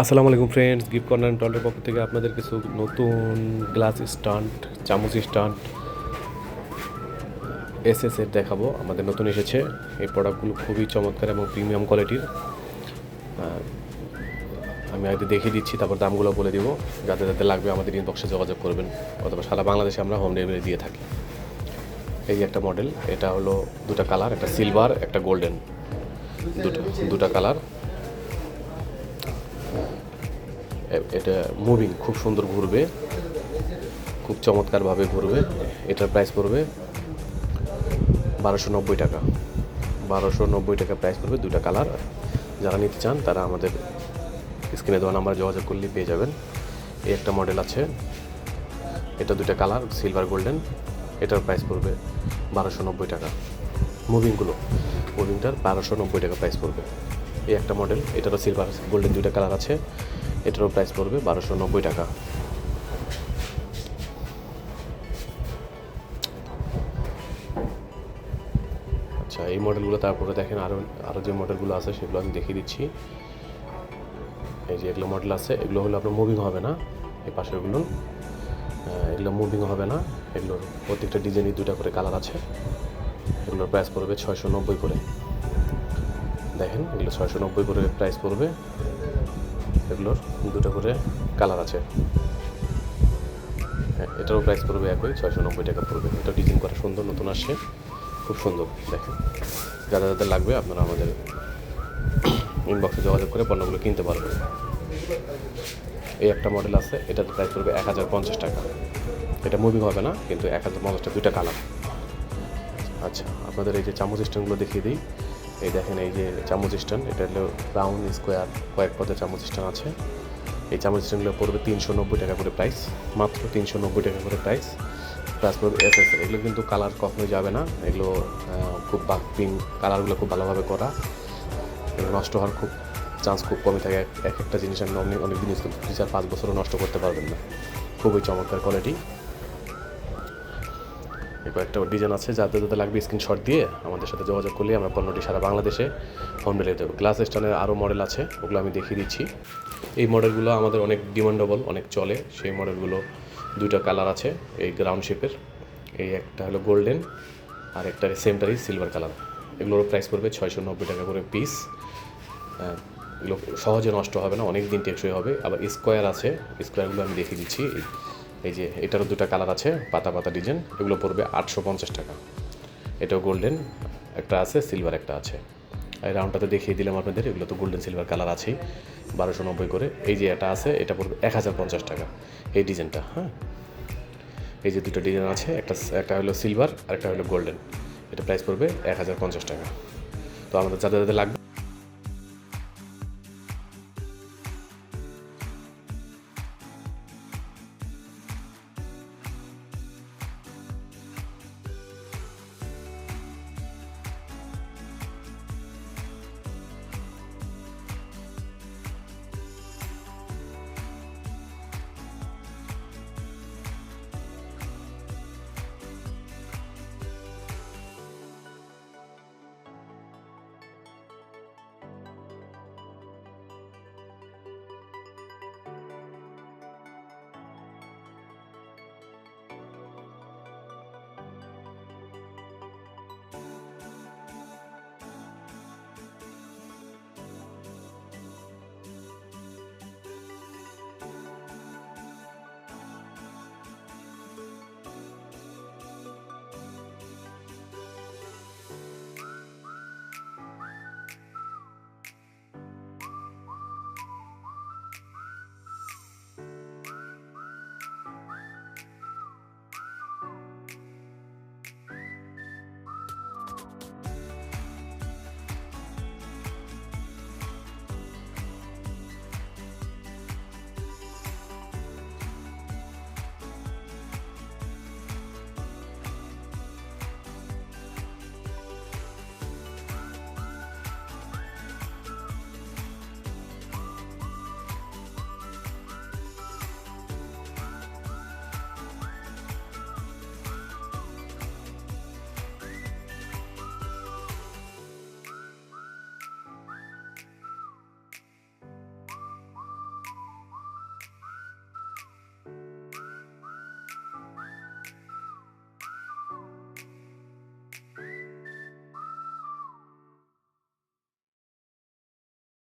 আসসালামু আলাইকুম friends gift corner টলের পক্ষ থেকে আপনাদের কিছু নতুন গ্লাস স্টান্ট চামচ স্টান্ট এস এস এর দেখাবো। আমাদের নতুন এসেছে। এই প্রোডাক্টগুলো খুবই চমৎকার এবং প্রিমিয়াম কোয়ালিটির আমি আগে দেখিয়ে দিচ্ছি, তারপর দামগুলো বলে দিব। যাতে যাতে লাগবে আমাদের ইনবক্সে যোগাযোগ করবেন, অথবা সারা বাংলাদেশে আমরা হোম ডেলিভারি দিয়ে থাকি। এই একটা মডেল এটা হলো দুটা কালার একটা সিলভার একটা গোল্ডেন দুটো, দুটা কালার এটা মুভিং খুব সুন্দর ঘুরবে। খুব চমৎকারভাবে ঘুরবে। এটার প্রাইস পড়বে বারোশো নব্বই টাকা। বারোশো নব্বই টাকা প্রাইস পড়বে দুটা কালার যারা নিতে চান, তারা আমাদের স্ক্রিনে দেওয়া নাম্বার যোগাযোগ করলে পেয়ে যাবেন। এই একটা মডেল আছে। এটা দুটা কালার সিলভার গোল্ডেন এটার প্রাইস পড়বে বারোশো নব্বই টাকা। মুভিংগুলো মুভিংটার বারোশো নব্বই টাকা প্রাইস পড়বে। এই একটা মডেল এটারও সিলভার গোল্ডেন দুইটা কালার আছে। এটারও প্রাইস পড়বে বারোশো নব্বই টাকা। আচ্ছা এই মডেলগুলো তারপরে দেখেন আরও আরও যে মডেলগুলো আছে, সেগুলো আমি দেখিয়ে দিচ্ছি। এই যে এগুলো মডেল আছে, এগুলো হলো আপনার মুভিং হবে না, এই পাশেরগুলো। এগুলো মুভিং হবে না, এগুলোর প্রত্যেকটা ডিজাইনই দুটা করে কালার আছে। এগুলোর প্রাইস পড়বে ছয়শো নব্বই করে। দেখেন, এগুলো ছয়শো নব্বই করে প্রাইস পড়বে। এগুলোর দুটো করে কালার আছে। হ্যাঁ, এটারও প্রাইস পড়বে একই ছয়শো নব্বই টাকা পড়বে। এটা ডিজাইন করা সুন্দর নতুন আসছে খুব সুন্দর দেখেন। যাদের যাদের লাগবে আপনারা আমাদের ইনবক্সে যোগাযোগ করে পণ্যগুলো কিনতে পারবেন। এই একটা মডেল আছে এটাতে প্রাইস পড়বে এক হাজার পঞ্চাশ টাকা। এটা মুভিং হবে না কিন্তু এক হাজার পঞ্চাশটা দুইটা কালার আচ্ছা আপনাদের এই যে চামচ স্ট্যান্ডগুলো দেখিয়ে দিই। এই দেখেন, এই যে চামচ স্ট্যান্ড, এটা হলো রাউন্ড স্কোয়ার কয়েক পদের চামচ স্ট্যান্ড আছে। এই চামচ স্ট্যান্ডগুলো পড়বে তিনশো নব্বই টাকা করে প্রাইস মাত্র তিনশো নব্বই টাকা করে প্রাইস প্লাস পড়বে এস এস এগুলো কিন্তু কালার কখনোই যাবে না। এগুলো খুব পিঙ্ক কালারগুলো খুব ভালোভাবে করা। নষ্ট হওয়ার খুব চান্স খুব কমই থাকে। এক- এক একটা জিনিস আপনি অনেক অনেক দিন ইউজ করতে চার পাঁচ বছরও নষ্ট করতে পারবেন না। খুবই চমৎকার কোয়ালিটি কয়েকটা ডিজাইন আছে যাতে যাতে লাগবে স্ক্রিনশট দিয়ে আমাদের সাথে যোগাযোগ করলে আমরা পণ্যটি সারা বাংলাদেশে হোম ডেলিভারি দেবো। গ্লাস স্টানের আরও মডেল আছে, ওগুলো আমি দেখিয়ে দিচ্ছি। এই মডেলগুলো আমাদের অনেক ডিমান্ডেবল অনেক চলে। সেই মডেলগুলো দুইটা কালার আছে, এই গ্রাউন্ড শেপের এই একটা হলো গোল্ডেন আর একটা সেমটারই সিলভার কালার এগুলোর প্রাইস পড়বে ছয়শো নব্বই টাকা করে পিস এগুলো সহজে নষ্ট হবে না অনেক দিন টেকসই হবে। আবার স্কোয়ার আছে স্কোয়ারগুলো আমি দেখিয়ে দিচ্ছি। এই যে এটারও দুটো কালার আছে, পাতা পাতা ডিজাইন, এগুলো পড়বে আটশো পঞ্চাশ টাকা। এটাও গোল্ডেন, একটা আছে, সিলভার একটা আছে। এই রাউন্ডটাতে দেখিয়ে দিলাম আপনাদের, এগুলো তো গোল্ডেন সিলভার কালার আছেই, বারোশো নব্বই করে। এই যে এটা আছে, এটা পড়বে এক হাজার পঞ্চাশ টাকা, এই ডিজাইনটা হ্যাঁ। এই যে দুটো ডিজাইন আছে, একটা একটা হলো সিলভার আর একটা হলো গোল্ডেন। এটা প্রাইস পড়বে এক হাজার পঞ্চাশ টাকা। তো আমাদের যাদের যাদের লাগবে